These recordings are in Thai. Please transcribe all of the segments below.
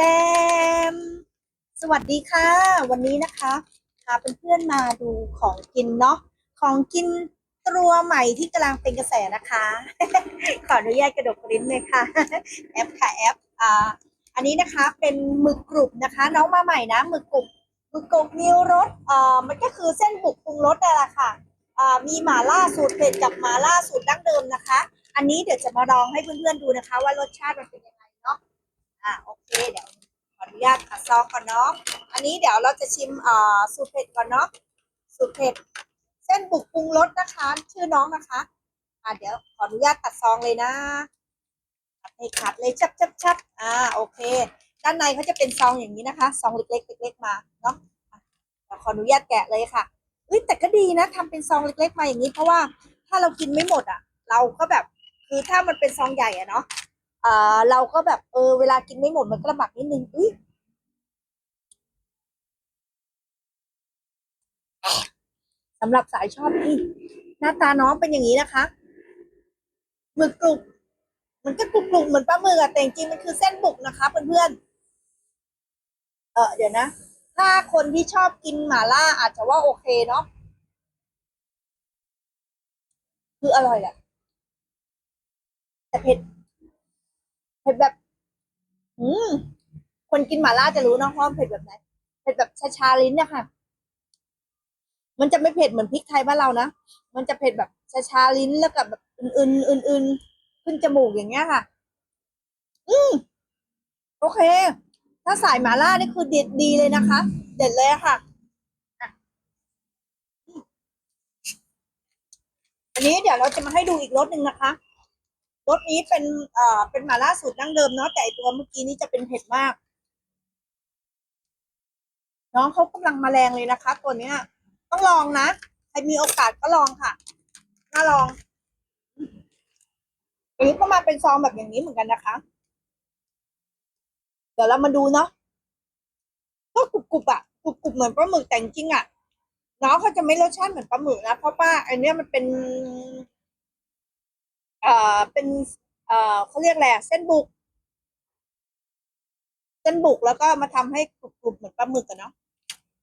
แจม สวัสดีค่ะ วันนี้นะคะพาเพื่อนๆมาดูของกินเนาะของกินตัวใหม่ที่กำลังเป็นกระแสนะคะ ขออนุญาตกระดกลิ้นเลยค่ะแอปค่ะแอปอ่าอันนี้นะคะเป็นหมึกกรุบนะคะ น้องมาใหม่นะหมึกกรุบหมึกกรุบมีรสอ่ามันก็คือเส้นบุกปรุงรสนั่นแหละค่ะอ่ามีหมาล่าสูตรเผ็ดกับหมาล่าสูตรดั้งเดิมนะคะ อันนี้เดี๋ยวจะมาลองให้เพื่อนๆดูนะคะ ว่ารสชาติมันเป็นยังไงเนาะอ่าโอเคเดี๋ยว ญาตขัดซองก่อนเนาะ อันนี้เดี๋ยวเราจะชิมอ่าสูตรเผ็ดก่อนเนาะ สูตรเผ็ด เส้นบุกปรุงรสนะคะ ชื่อน้องนะคะ อ่าเดี๋ยวขออนุญาตตัดซองเลยนะตัดให้ขาดเลยชับชับชับอ่าโอเค ด้านในเขาจะเป็นซองอย่างนี้นะคะ ซองเล็กๆเล็กๆมาเนาะเดี๋ยวขออนุญาตแกะเลยค่ะเอ้ยแต่ก็ดีนะทำเป็นซองเล็กๆมาอย่างนี้ เพราะว่าถ้าเรากินไม่หมดอะ เราก็แบบคือถ้ามันเป็นซองใหญ่อะเนาะอ่าเราก็แบบเออเวลากินไม่หมดมันก็ลำบากนิดนึงอุ้ย สำหรับสายชอบนี่หน้าตาน้องเป็นอย่างนี้นะคะหมึกกรุบมันก็กรุบกรุบเหมือนปลาหมึกอะแต่จริงๆมันคือเส้นบุกนะคะเพื่อนๆเออเดี๋ยวนะ ถ้าคนที่ชอบกินหม่าล่าอาจจะว่าโอเคเนาะคืออร่อยแหละแต่เผ็ดเผ็ดแบบ อืมคนกินหม่าล่าจะรู้เนาะว่าเผ็ดแบบไหนเผ็ดแบบชาๆลิ้นเนี่ยค่ะ มันจะไม่เผ็ดเหมือนพริกไทยบ้านเรานะ มันจะเผ็ดแบบชาๆลิ้นแล้วกับแบบอื่นๆอื่นๆขึ้นจมูกอย่างเงี้ยค่ะ อืมโอเค ถ้าสายหมาล่านี่คือเด็ดดีเลยนะคะ เด็ดเลยค่ะอันนี้เดี๋ยวเราจะมาให้ดูอีกรสหนึ่งนะคะรสนี้เป็นเอ่อเป็นหมาล่าสูตรดั้งเดิมเนาะแต่อ้ตัวเมื่อกี้นี้จะเป็นเผ็ดมาก น้องเขากำลังมาแรงเลยนะคะ ตัวเนี้ย ต้องลองนะ ใครมีโอกาสก็ลองค่ะ น่าลองอันนี้ก็มาเป็นซองแบบอย่างนี้เหมือนกันนะคะ เดี๋ยวเรามาดูเนาะ ก็กรุบกรุบๆอะกรุบกรุบเหมือนปลาหมึกแต่จริงอะน้องเขาจะไม่รสชาติเหมือนปลาหมึกนะ เพราะว่าอันเนี้ยมันเป็น เอ่อ เป็น เอ่อเขาเรียกอะไรเส้นบุก เส้นบุกแล้วก็มาทำให้กรุบกรุบเหมือนปลาหมึกอะเนาะ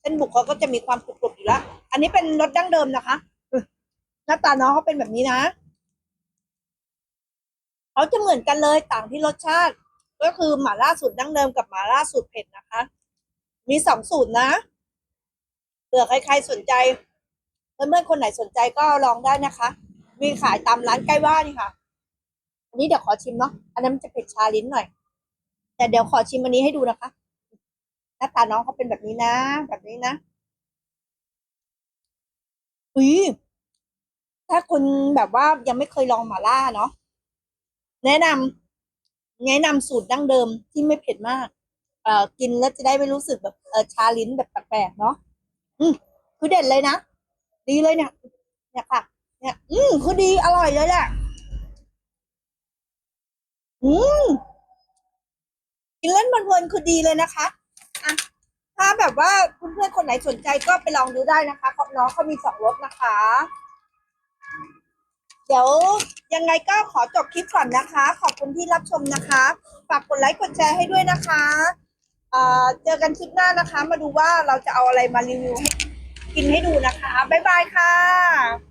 ส้นบุกเขาก็จะมีความกรุบกรุบอยู่แล้ว อันนี้เป็นรสดั้งเดิมนะคะ หน้าตาน้องเขาเป็นแบบนี้นะเขาจะเหมือนกันเลยต่างที่รสชาติ ก็คือหม่าล่าสูตรดั้งเดิมกับหม่าล่าสูตรเผ็ดนะคะ มีสองสูตรนะเผื่อใครๆสนใจเพื่อนๆคนไหนสนใจก็ลองได้นะคะ มีขายตามร้านใกล้บ้านนี่ค่ะ อันนี้เดี๋ยวขอชิมเนาะอันนั้นจะเผ็ดชาลิ้นหน่อย แต่เดี๋ยวขอชิมอันนี้ให้ดูนะคะ น้าตาน้องเขาเป็นแบบนี้นะ แบบนี้นะอุ้ยถ้าคุณแบบว่ายังไม่เคยลองหม่าล่าเนาะแนะนำแนะนำสูตรดั้งเดิมที่ไม่เผ็ดมาก เอ่อกินแล้วจะได้ไม่รู้สึกแบบเออชาลิ้นแบบแปลกๆเนาะอืมคือเด็ดเลยนะดีเลยเนี่ย เนี่ยค่ะ เนี่ย อืมคือดีอร่อยเลยแหละอืมกินเล่นเพลินๆคือดีเลยนะคะ ถ้าแบบว่าเพื่อนๆคนไหนสนใจก็ไปลองดูได้นะคะเขาน้องเขามีสองรถนะคะ เดี๋ยวยังไงก็ขอจบคลิปก่อนนะคะ ขอบคุณที่รับชมนะคะ ฝากกดไลค์กดแชร์ให้ด้วยนะคะเอ่อเจอกันคลิปหน้านะคะ มาดูว่าเราจะเอาอะไรมารีวิวให้กินให้ดูนะคะ บ๊ายบายค่ะ